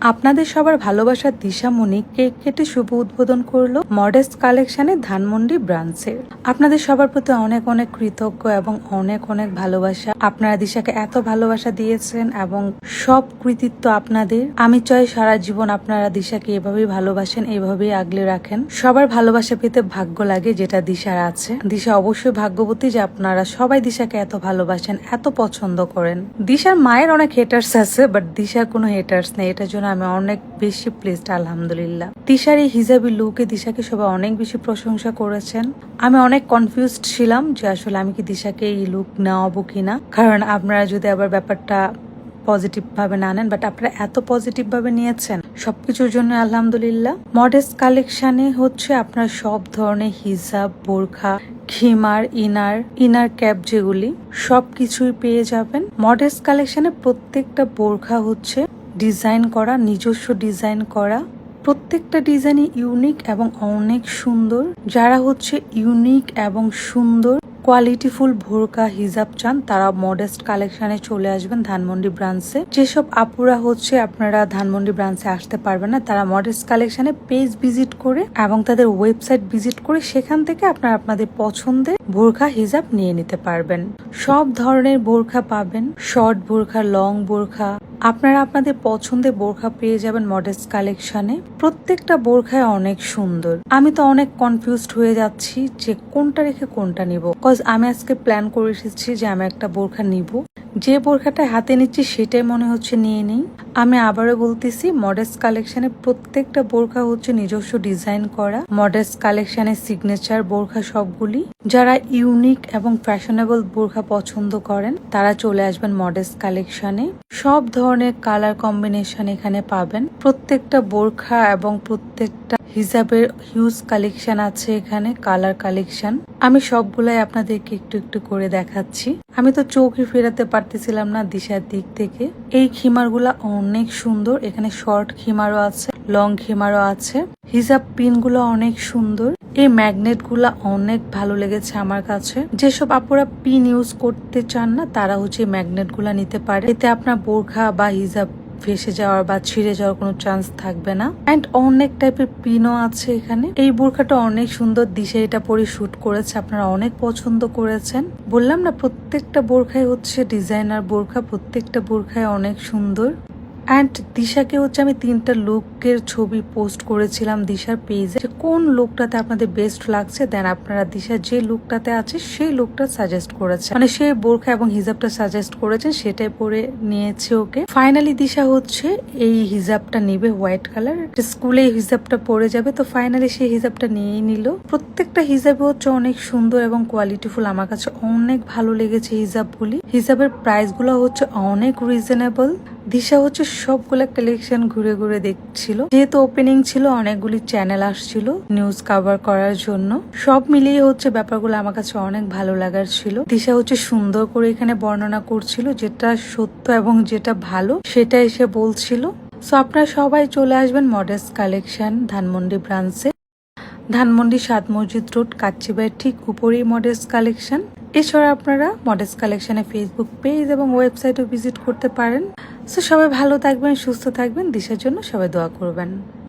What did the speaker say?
আপনাদের সবার ভালোবাসার দিশামণি কেক কেটে শুভ উদ্বোধন করল মডেস্ট কালেকশনে ধানমন্ডি ব্রাঞ্চের। আপনাদের সবার প্রতি অনেক অনেক কৃতজ্ঞ এবং অনেক অনেক ভালোবাসা। আপনারা দিশাকে এত ভালোবাসা দিয়েছেন এবং সব কৃতিত্ব আপনাদের। আমি চাই সারা জীবন আপনারা দিশাকে এভাবেই ভালোবাসেন, এভাবেই আগলে রাখেন। সবার ভালোবাসা পেতে ভাগ্য লাগে যেটা দিশার আছে। দিশা অবশ্যই ভাগ্যবতী যে আপনারা সবাই দিশাকে এত ভালোবাসেন, এত পছন্দ করেন। দিশার মায়ের অনেক হেটার্স আছে বাট দিশার কোনো হেটার্স নেই। এটার জন্য আমি অনেক বেশি প্লেসড আলহামদুলিল্লাহ। দিশার এই হিজাবি লুকে দিশাকে সবাই অনেক বেশি প্রশংসা করেছেন। আমি অনেক কনফিউজড ছিলাম যে আসলে আমি কি দিশাকে এই লুক নেওয়াবো কিনা। কারণ আপনারা যদি আবার ব্যাপারটা পজিটিভ ভাবে না নেন বাট আপনারা এত পজিটিভ ভাবে নিয়েছেন, সবকিছুর জন্য আলহামদুলিল্লাহ। মডেস্ট কালেকশনে হচ্ছে আপনার সব ধরনের হিজাব, বোরখা, খিমার ইনার ইনার ক্যাপ যেগুলি সব কিছুই পেয়ে যাবেন। মডেস্ট কালেকশনে প্রত্যেকটা বোরখা হচ্ছে ডিজাইন করা, নিজস্ব ডিজাইন করা। প্রত্যেকটা ডিজাইনই ইউনিক এবং অনেক সুন্দর। যারা হচ্ছে ইউনিক এবং সুন্দর, কোয়ালিটিফুল ভোরকা, হিজাব চান, তারা মডেস্ট কালেকশনে চলে আসবেন ধানমন্ডি ব্রাঞ্চে যেসব আপুরা হচ্ছে আপনারা ধানমন্ডি ব্রাঞ্চে আসতে পারবেন না, তারা মডেস্ট কালেকশনে পেজ ভিজিট করে এবং তাদের ওয়েবসাইট ভিজিট করে সেখান থেকে আপনারা আপনাদের পছন্দের বোরখা হিজাব নিয়ে নিতে পারবেন। সব ধরনের বোরখা পাবেন। শর্ট বোরখা লং বোরখা আপনারা আপনাদের পছন্দের বোরখা পেয়ে যাবেন মডেস কালেকশনে প্রত্যেকটা বোরখায় অনেক সুন্দর। আমি তো অনেক কনফিউজড হয়ে যাচ্ছি যে কোনটা রেখে কোনটা নিব। কজ আমি আজকে প্ল্যান করে এসেছি যে আমি একটা বোরখা নিব। যে বোরখাটা হাতে নিচ্ছি সেটাই মনে হচ্ছে নিয়ে নেই। আমি আবারও বলতেছি মডেস্ট কালেকশনে প্রত্যেকটা বোরখা হচ্ছে নিজস্ব ডিজাইন করা। মডেস্ট কালেকশনের সিগনেচার বোরখা সবগুলি। যারা ইউনিক এবং ফ্যাশনেবল বোরখা পছন্দ করেন, তারা চলে আসবেন মডেস্ট কালেকশনে সব ধরনের কালার কম্বিনেশন এখানে পাবেন। প্রত্যেকটা বোরখা এবং প্রত্যেকটা হিজাবের হিউজ কালেকশন আছে এখানে কালার কালেকশন আমি সবগুলাই আপনাদেরকে একটু একটু করে দেখাচ্ছি। আমি তো চোখই ফেরাতে পারতেছিলাম না দিশার দিক থেকে। এই খিমারগুলা অনেক সুন্দর। এখানে শর্ট খিমারও আছে লং খিমারও আছে। হিজাব পিনগুলো অনেক সুন্দর। এই ম্যাগনেটগুলা অনেক ভালো লেগেছে আমার কাছে। যেসব আপুরা পিন ইউজ করতে চান না, তারা হচ্ছে ম্যাগনেটগুলা নিতে পারে। এতে আপনার বোরখা বা হিজাব ফেসে যাওয়ার বা ছিঁড়ে যাওয়ার কোনো চান্স থাকবে না। অ্যান্ড অনেক টাইপের পিনও আছে এখানে। এই বোরখাটা অনেক সুন্দর দিশে এটা পরে শুট করেছে, আপনারা অনেক পছন্দ করেছেন। বললাম না, প্রত্যেকটা বোরখায় হচ্ছে ডিজাইনার বোরখা, প্রত্যেকটা বোরখায় অনেক সুন্দর। অ্যান্ড দিশাকে হচ্ছে আমি তিনটা লোকের ছবি পোস্ট করেছিলাম দিশার পেজে কোন লোকটাতে আপনাদের বেস্ট লাগছে দেন আপনারা দিশা যে লোকটাতে আছে, সেই লোকটা সাজেস্ট করেছে। মানে সেই বোরখা এবং হিজাবটা সাজেস্ট করেছেন সেটাই পরে নিয়েছে ওকে। ফাইনালি দিশা হচ্ছে এই হিজাবটা নিবে হোয়াইট কালার স্কুলে হিজাবটা পরে যাবে, তো ফাইনালি সেই হিজাবটা নিয়েই নিল। প্রত্যেকটা হিজাবে হচ্ছে অনেক সুন্দর এবং কোয়ালিটিফুল আমার কাছে অনেক ভালো লেগেছে হিজাবগুলি। হিজাবের প্রাইসগুলো হচ্ছে অনেক রিজনেবল দিশা হচ্ছে সবগুলা কালেকশন ঘুরে ঘুরে দেখছিল। যেহেতু ওপেনিং ছিল, অনেকগুলি চ্যানেল আসছিল নিউজ কভার করার জন্য। সব মিলিয়ে হচ্ছে ব্যাপারগুলো আমার কাছে অনেক ভালো লাগার ছিল। দিশা হচ্ছে সুন্দর করে এখানে বর্ণনা করছিল যেটা সত্য এবং যেটা ভালো, সেটা এসে বলছিল। সো আপনারা সবাই চলে আসবেন মডেস কালেকশন ধানমন্ডি ব্রাঞ্চে ধানমন্ডি সাত মসজিদ রোড কাচ্চিবাইয়ের ঠিক উপরেই মডেস কালেকশন এছাড়া আপনারা মডেস্ট কালেকশনে ফেসবুক পেজ এবং ওয়েবসাইটও ভিজিট করতে পারেন। সো সবাই ভালো থাকবেন সুস্থ থাকবেন। দিশার জন্য সবাই দোয়া করবেন।